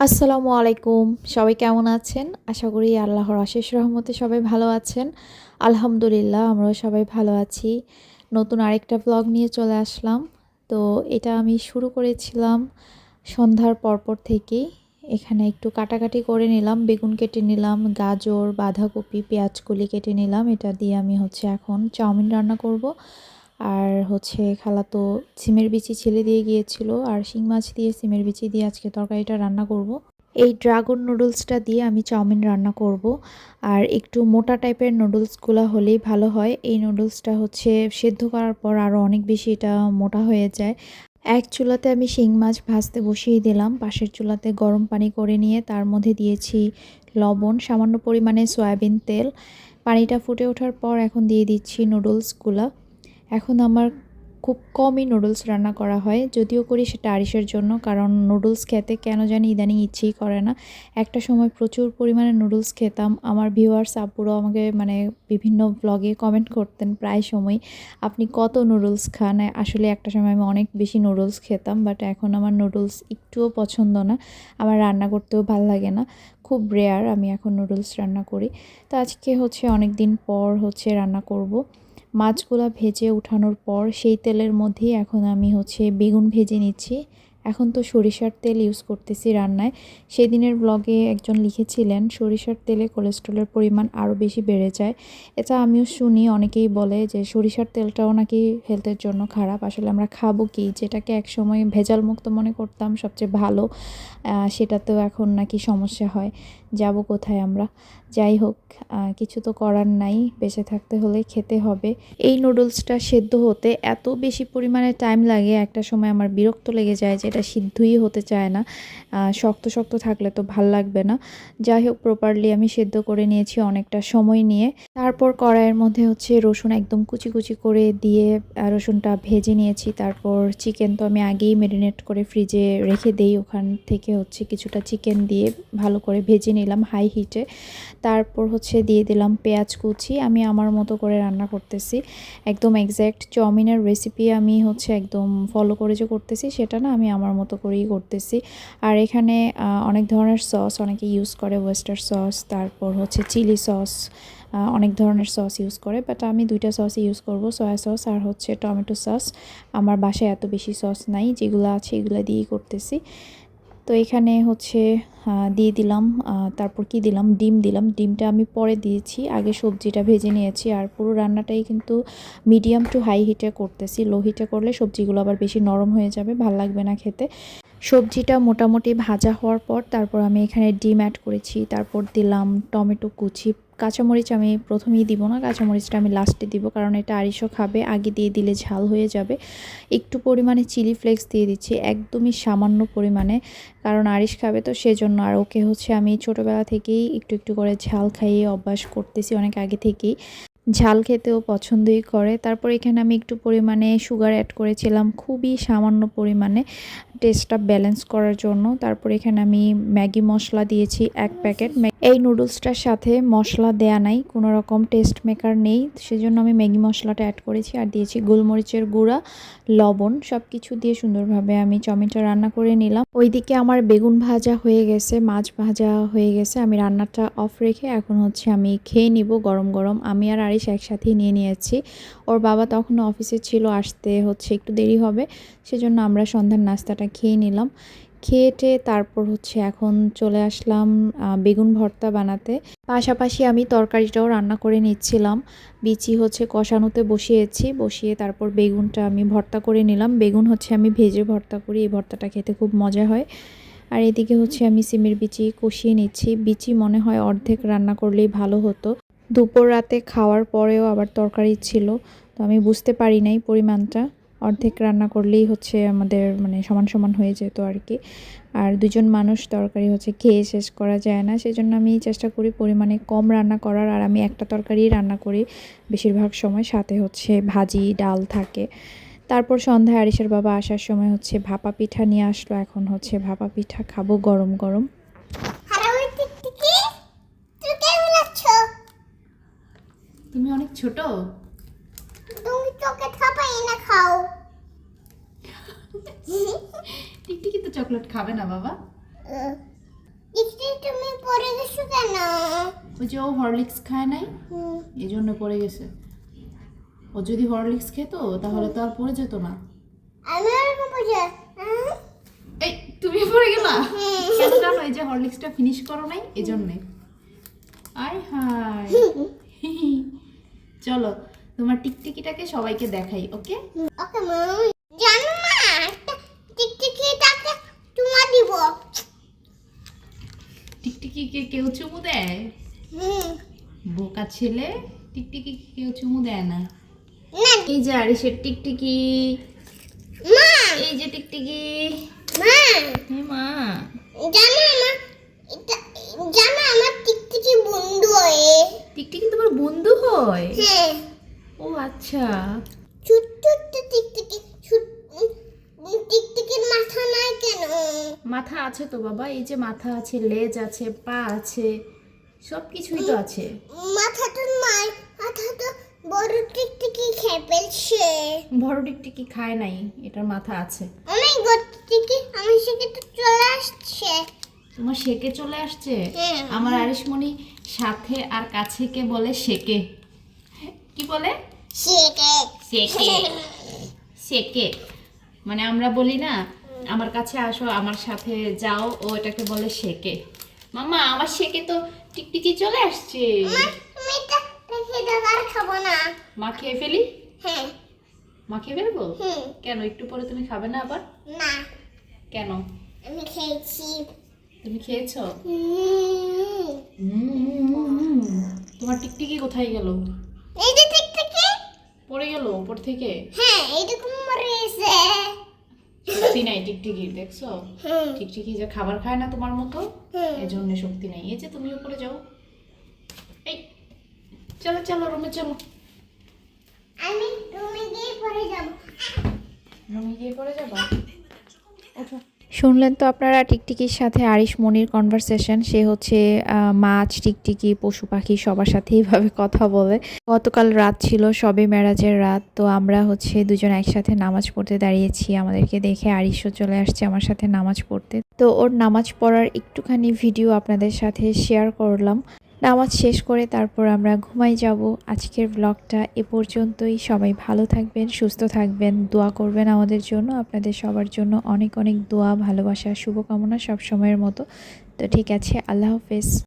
আসসালামু আলাইকুম। সবাই কেমন আছেন? আশা করি আল্লাহর অশেষ রহমতে সবাই ভালো আছেন। আলহামদুলিল্লাহ, আমরাও সবাই ভালো আছি। নতুন আরেকটা ব্লগ নিয়ে চলে আসলাম। তো এটা আমি শুরু করেছিলাম সন্ধ্যার পরপর থেকেই এখানে একটু কাটাকাটি করে নিলাম, বেগুন কেটে নিলাম, গাজর, বাঁধাকপি, পেঁয়াজকলি কেটে নিলাম। এটা দিয়ে আমি হচ্ছে এখন চাউমিন রান্না করব। আর হচ্ছে খালা তো সিমের বিচি ছেলে দিয়ে গিয়েছিল, আর শিং মাছ দিয়ে সিমের বিচি দিয়ে আজকে তরকারিটা রান্না করব। এই ড্রাগন নুডলসটা দিয়ে আমি চাউমিন রান্না করব, আর একটু মোটা টাইপের নুডলসগুলো হলেই ভালো হয়। এই নুডলসটা হচ্ছে সেদ্ধ করার পর আরও অনেক বেশি এটা মোটা হয়ে যায়। এক চুলাতে আমি শিং মাছ ভাজতে বসিয়ে দিলাম, পাশের চুলাতে গরম পানি করে নিয়ে তার মধ্যে দিয়েছি লবণ, সামান্য পরিমাণে সয়াবিন তেল। পানিটা ফুটে ওঠার পর এখন দিয়ে দিচ্ছি নুডলসগুলা। এখন আমার খুব কমই নুডলস রান্না করা হয়, যদিও করি সেটা আরিসের জন্য, কারণ নুডলস খেতে কেন জানি ইদানিং ইচ্ছেই করে না। একটা সময় প্রচুর পরিমাণে নুডলস খেতাম। আমার ভিউয়ার্স, আপুরও আমাকে মানে বিভিন্ন ব্লগে কমেন্ট করতেন প্রায় সময় আপনি কত নুডলস খান? আসলে একটা সময় আমি অনেক বেশি নুডলস খেতাম বাট এখন আমার নুডলস একটুও পছন্দ না। আমার রান্না করতেও ভালো লাগে না। খুব রেয়ার আমি এখন নুডলস রান্না করি। তো আজকে হচ্ছে অনেক দিন পর হচ্ছে রান্না করব। মাছগুলা ভেজে উঠানোর পর সেই তেলের মধ্যেই এখন আমি হচ্ছে বেগুন ভেজে নিচ্ছি। এখন তো সরিষার তেল ইউজ করতেছি রান্নায়। সেদিনের ব্লগে একজন লিখেছিলেন, সরিষার তেলে কোলেস্ট্রলের পরিমাণ আরও বেশি বেড়ে যায়। এটা আমিও শুনি, অনেকেই বলে যে সরিষার তেলটাও নাকি হেলথের জন্য খারাপ। আসলে আমরা খাব কি? যেটাকে একসময় ভেজাল মুক্ত মনে করতাম সবচেয়ে ভালো সেটাতেও এখন নাকি সমস্যা হয়। যাব কোথায় আমরা? যাই হোক কিছু তো করার নাই, বেঁচে থাকতে হলে খেতে হবে। এই নুডলসটা সেদ্ধ হতে এত বেশি পরিমাণে টাইম লাগে, একটা সময় আমার বিরক্ত লেগে যায় যে এটা সিদ্ধই হতে চায় না। শক্ত শক্ত থাকলে তো ভালো লাগবে না। যাই হোক প্রপারলি আমি সেদ্ধ করে নিয়েছি অনেকটা সময় নিয়ে। তারপর কড়াইয়ের মধ্যে হচ্ছে রসুন একদম কুচি কুচি করে দিয়ে রসুনটা ভেজে নিয়েছি। তারপর চিকেন তো আমি আগেই ম্যারিনেট করে ফ্রিজে রেখে দেই। ওখান থেকে হচ্ছে কিছুটা চিকেন দিয়ে ভালো করে ভেজে নিলাম হাই হিটে তারপর হচ্ছে দিয়ে দিলাম পেঁয়াজ কুচি। আমি আমার মতো করে রান্না করতেছি। একদম এক্স্যাক্ট চাউমিনের রেসিপি আমি হচ্ছে একদম ফলো করে যে করতেছি, সেটা না আমি আমার মতো করেই করতেছি। আর এখানে অনেক ধরনের সস অনেকে ইউজ করে ওয়েস্টার সস, তারপর হচ্ছে চিলি সস অনেক ধরনের সস ইউজ করে। বাট আমি দুইটা সসই ইউজ করব সয়া সস আর হচ্ছে টমেটো সস আমার বাসায় এত বেশি সস নাই, যেগুলো আছে এগুলো দিয়েই করতেছি। তো এখানে হচ্ছে দিয়ে দিলাম তারপর কি দিলাম? ডিম দিলাম। ডিমটা আমি পরে দিয়েছি। আগে সবজিটা ভেজে নিয়েছি আর পুরো রান্নাটাই কিন্তু মিডিয়াম টু হাই হিটে করতেছি। লো হিটে করলে সবজিগুলো আবার বেশি নরম হয়ে যাবে, ভালো লাগবে না খেতে। সবজিটা মোটামুটি ভাজা হওয়ার পর তারপর আমি এখানে ডিম অ্যাড করেছি। তারপর দিলাম টমেটো কুচি কাঁচামরিচ আমি প্রথমেই দিব না, কাঁচামরিচটা আমি লাস্টে দিব, কারণ এটা আড়িশো খাবে, আগে দিয়ে দিলে ঝাল হয়ে যাবে। একটু পরিমাণে চিলি ফ্লেক্স দিয়ে দিচ্ছি, একদমই সামান্য পরিমাণে, কারণ আড়িশ খাবে তো সেজন্য। আর ওকে হচ্ছে আমি ছোটোবেলা থেকেই একটু একটু করে ঝাল খাইয়ে অভ্যাস করতেছি অনেক আগে থেকেই। ঝাল খেতেও পছন্দই করে। তারপর এখানে আমি একটু পরিমাণে সুগার অ্যাড করেছিলাম, খুবই সামান্য পরিমাণে টেস্টটা ব্যালেন্স করার জন্য। তারপর এখানে আমি ম্যাগি মশলা দিয়েছি এক প্যাকেট। এই নুডলসটার সাথে মশলা দেয়া নাই, কোনো রকম টেস্ট মেকার নেই। সেজন্য আমি ম্যাগি মশলাটা অ্যাড করেছি আর দিয়েছি গোলমরিচের গুঁড়া, লবণ সব কিছু দিয়ে সুন্দরভাবে আমি চাউমিনটা রান্না করে নিলাম। ওইদিকে আমার বেগুন ভাজা হয়ে গেছে, মাছ ভাজা হয়ে গেছে। আমি রান্নাটা অফ রেখে এখন হচ্ছে আমি খেয়ে নিব গরম গরম। আমি আর আরিস একসাথেই নিয়ে নিয়েছি। ওর বাবা তখন অফিসে ছিল, আসতে হচ্ছে একটু দেরি হবে। সেজন্য আমরা সন্ধ্যার নাস্তাটা খেয়ে নিলাম। খেয়েটে তারপর হচ্ছে এখন চলে আসলাম বেগুন ভর্তা বানাতে। পাশাপাশি আমি তরকারিটাও রান্না করে নিচ্ছিলাম। বিচি হচ্ছে কষানোতে বসিয়েছি, বসিয়ে তারপর বেগুনটা আমি ভর্তা করে নিলাম। বেগুন হচ্ছে আমি ভেজে ভর্তা করি, এই ভর্তাটা খেতে খুব মজা হয়। আর এদিকে হচ্ছে আমি সিমের বিচি কষিয়ে নিচ্ছি। বিচি মনে হয় অর্ধেক রান্না করলেই ভালো হতো। দুপুর রাতে খাওয়ার পরেও আবার তরকারি ছিল। তো আমি বুঝতে পারি নাই পরিমাণটা। অর্ধেক রান্না করলেই হচ্ছে আমাদের মানে সমান সমান হয়ে যেত আর কি আর দুজন মানুষ তরকারি হচ্ছে খেয়ে শেষ করা যায় না। সেই জন্য আমি চেষ্টা করি পরিমাণে কম রান্না করার। আর আমি একটা তরকারি রান্না করি বেশিরভাগ সময়। সাথে হচ্ছে ভাজি, ডাল থাকে। তারপর সন্ধ্যায় আরিসের বাবা আসার সময় হচ্ছে ভাপা পিঠা নিয়ে আসলো। এখন হচ্ছে ভাপা পিঠা খাব গরম গরম। তুমি অনেক ছোট। তুমি তোকে থাপাই না খাও। টিকটিকি তো চকলেট খাবে না বাবা। টিকটিকি তুমি পড়ে গেছো কেন? ওই যে ও হরলিক্স খায় নাই এই জন্য পড়ে গেছে। ও যদি হরলিক্স খেত তাহলে তো আর পড়ে যেত না। আমি ওরকম বুঝে এই তুমি পড়ে গেলা? হুম। কেন জানো এই যে হরলিক্সটা ফিনিশ করো নাই এই জন্যে আয় হায়। চলো তোমার টিকটিকিটাকে সবাইকে দেখাই ওকে? ওকে মাম জানো না একটা টিকটিকি তাকে চুমা দিব। টিকটিকিকে কেউ চুমু দেয়? হুম। বোকা ছেলে টিকটিকি কে কেউ চুমু দেয় না। না। এই যে আরিসের টিকটিকি। মা। এই যে টিকটিকি। মা। মা। জানো আমার এটা জানো আমার টিকটিকি বন্ধু হয়ে। টিকটিকি তোমার বন্ধু হয়? হ্যাঁ। ও আচ্ছা। ছোট্ট একটা টিকটিকি টিকটিকির মাথা নাই কেন? মাথা আছে তো বাবা এই যে মাথা আছে লেজ আছে পা আছে সব কিছুই তো আছে। মাথাটা নাই মাথাটা বড় টিকটিকি খেয়ে ফেলছে বড় টিকটিকি খায় নাই এটার মাথা আছে অনেক বড় টিকটিকি আমার সেখানে তো চলে আসছে তোমার শেকে চলে আসছে? হ্যাঁ। আমার আরিশমণি সাথে আর কাছেকে বলে শেকে? কি বলে? সেকে শেকে। শেকে। মানে আমরা বলি না আমার কাছে আসো আমার সাথে যাও ও এটাকে বলে শেকে। মামা আমার শেকে তো টিকটিকি চলে আসছে। খাব না। মা খেয়ে ফেলি? হ্যাঁ। মা খেয়ে ফেলব? কেন একটু পরে তুমি খাবে না আবার? না। কেন? আমি খেয়েছি। তুমি খেয়েছো? তোমার টিকটিকি কোথায় গেল? এই যে টিকটিকি? পড়ে গেল উপর থেকে? হ্যাঁ এইরকম মরেছে শক্তি নাই টিকটিকি দেখছ? টিকটিকি যে খাবার খায় না তোমার মতো এই জন্য শক্তি নাই। এই যে তুমি উপরে যাও। এই চলো চলো রুমে চলো। আমি রুমে গিয়ে পরে যাব। রুমে গিয়ে পরে যাবা? ওঠো। শুনলেন তো আপনারা টিকটিকির সাথে আরিশ মনির কনভারসেশন সে হচ্ছে মাছ, টিকটিকি, পশু পাখি সবার সাথে এইভাবে কথা বলে। গতকাল রাত ছিল, সবে মেরাজের রাত, তো আমরা হচ্ছে দুজন একসাথে নামাজ পড়তে দাঁড়িয়েছি। আমাদেরকে দেখে আরিশও চলে আসছে আমার সাথে নামাজ পড়তে। তো ওর নামাজ পড়ার একটুখানি ভিডিও আপনাদের সাথে শেয়ার করলাম। নামাজ শেষ করে তারপর আমরা ঘুমাই যাব। আজকের ব্লগটা এ পর্যন্তই। সবাই ভালো থাকবেন, সুস্থ থাকবেন। দোয়া করবেন আমাদের জন্য। আপনাদের সবার জন্য অনেক অনেক দোয়া, ভালোবাসা, শুভকামনা সব সময়ের মতো। তো ঠিক আছে, আল্লাহ হাফেজ।